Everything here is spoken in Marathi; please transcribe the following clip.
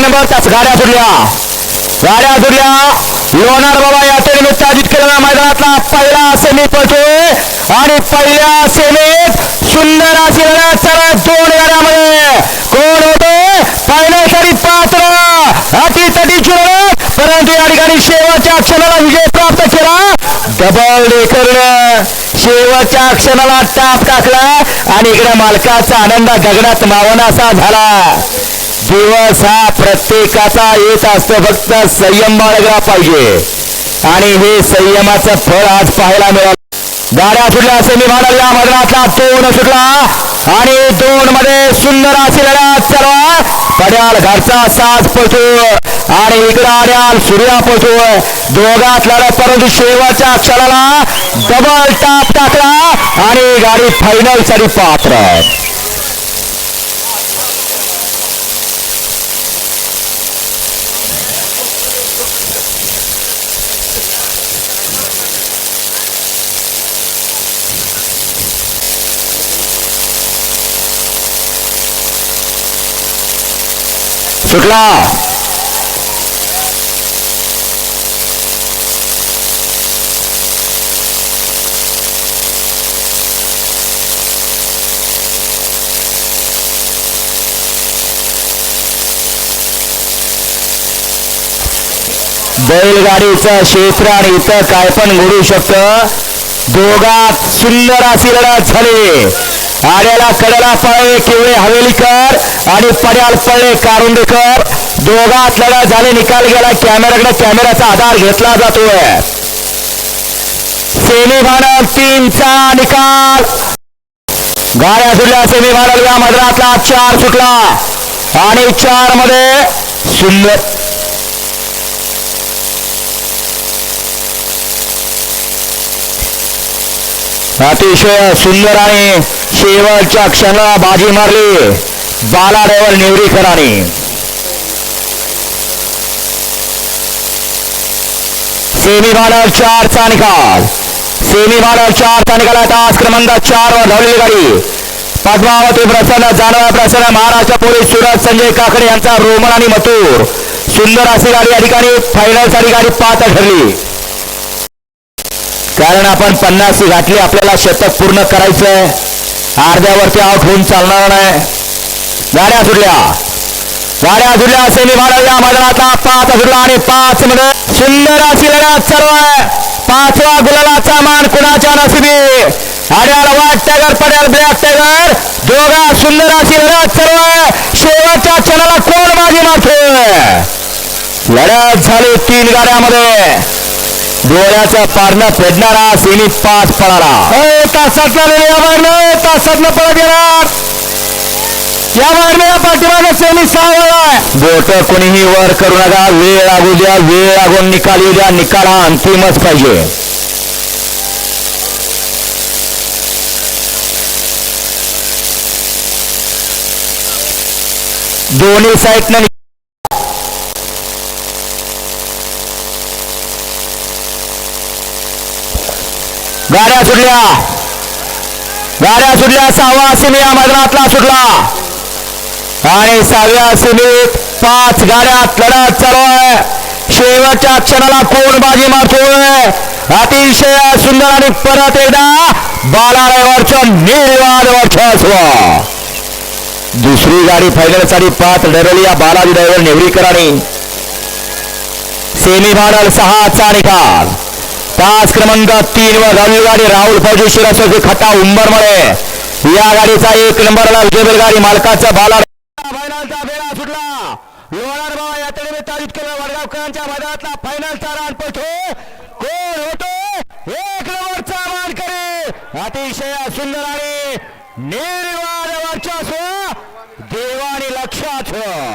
नंबर तास गाड्या सुटल्या गाड्या सुटल्या लोणार बाबा याच्या निमित्त आयोजित केलेला मैदानातला पहिला सेमी पळतोय. आणि पहिल्या सेमीत सुंदर अशी लढत चालत दोन गाड्यामध्ये. कोण होते? फायनलसाठी पात्र. अटीसाठी तटीची परंतु या ठिकाणी शेवटच्या क्षणाला विजय प्राप्त केला. डबल डेकरनं शेवटच्या क्षणाला टाप टाकला. आणि इकडे मालकाचा आनंद दगडात मावनासा झाला. दिवस हा प्रत्येकाचा येत असतो फक्त संयम बाळगला पाहिजे. आणि हे संयमाचं फळ आज पाहायला मिळालं. गाड्या सुटल्या सेमी फायनल या मधला दोन सुटला. आणि दोन मध्ये सुंदर अशी लढत चालवा पड्याल घरचा साज पळतो आणि इकडं आड्याल सूर्या पळतोय. दोघात लढत परंतु शेवटच्या क्षणाला डबल टाप टाकला. आणि गाडी फायनलसाठी पात्र सुटला बैलगाडीचं क्षेत्र आणि इथं काय पण घडू शकतं. दोघात सुंदर अशी लढत झाली. आड्याला कडेला पळे किवळे हवेलीकर आणि पड्याल पळे कारुंडेकर दोघात लढा झाले निकाल गेला. कॅमेराकडे कॅमेराचा आधार घेतला जातोय. सेमीफायनल तीनचा निकाल. गाड्या सुटल्या. सेमीफायनल या मैदानातला चार सुटला. आणि चारमध्ये सुंदर. अतिशय सुंदर आणि शेवटच्या क्षणाला बाजी मारली. बाला ड्रायव्हर निवडीकरांनी सेमी फायनल चारचा निकाल सेमी फायनल चारचा निकाल आता क्रमांक चार वर धावलेली गाडी. पद्मावती प्रसन्न जानवा प्रसन्न महाराष्ट्र पोलीस सुरज संजय काकडे यांचा रोमन आणि मथुर. सुंदर अशी गाडी या ठिकाणी फायनलसाठी गाडी पाच ठरली. कारण आपण पन्नास घातली आपल्याला शतक पूर्ण करायचंय. अर्ध्यावरती आउट होऊन चालणार नाही. गाड्या सुटल्या. गाड्या सुटल्या सेमी फायनल या मैदानातला पाच सुटला आणि पाच मध्ये सुंदर अशी लढत चालू आहे. पाचवा गुलालाचा मान कुणाच्या नसिबी आड्याला वाट टायगर पडेल ब्लॅक टायगर दोघा सुंदर अशी लढत चालू आहे. शेवटच्या क्षणाला कोण बाजी मारतोय लढत झाली तीन गाड्यामध्ये. डोळ्याचा पारणं फेडणारा सेमी पाच पळाला तासातला या पळत येणार. या मागणं या पाठीमागे सेमी सहा बोट कोणीही वर करू नका. वेळ लागू द्या वेळ लागून निकाल येऊ द्या. निकाल हा अंतिमच पाहिजे. दोन्ही साईडनं गाड्या सुटल्या. गाड्या सुटल्या सहावा सिमी या मैदानातला सुटला. आणि सहाव्या सिमीत पाच गाड्यात लढत चालू आहे. शेवटच्या क्षणाला कोण बाजी मारतोय? अतिशय सुंदर आणि परत एकदा बालारायवरचं निर्वाद दुसरी गाडी फायनलसाठी पाच डरली या बालाजी ड्रायव्हर नेवरीकरांनी. सेमी फायनल सहाचा निकाल. तास क्रमांक तीन वर धावली गाडी राहुल फौजी शिरसोची खटा उंबरमळे. या गाडीचा एक नंबरला विजय गाडी मालकाचा बाला. फायनलचा बेडा सुटला. लोणार बाबा या तडे तारीख वडगावकरांच्या मैदानातला फायनलचा रान पळतो. कोण होतो. एक नंबरचा मानकरी. अतिशय सुंदर आणि निर्वाद वर्चस्व. देवानी लक्षात ठेव.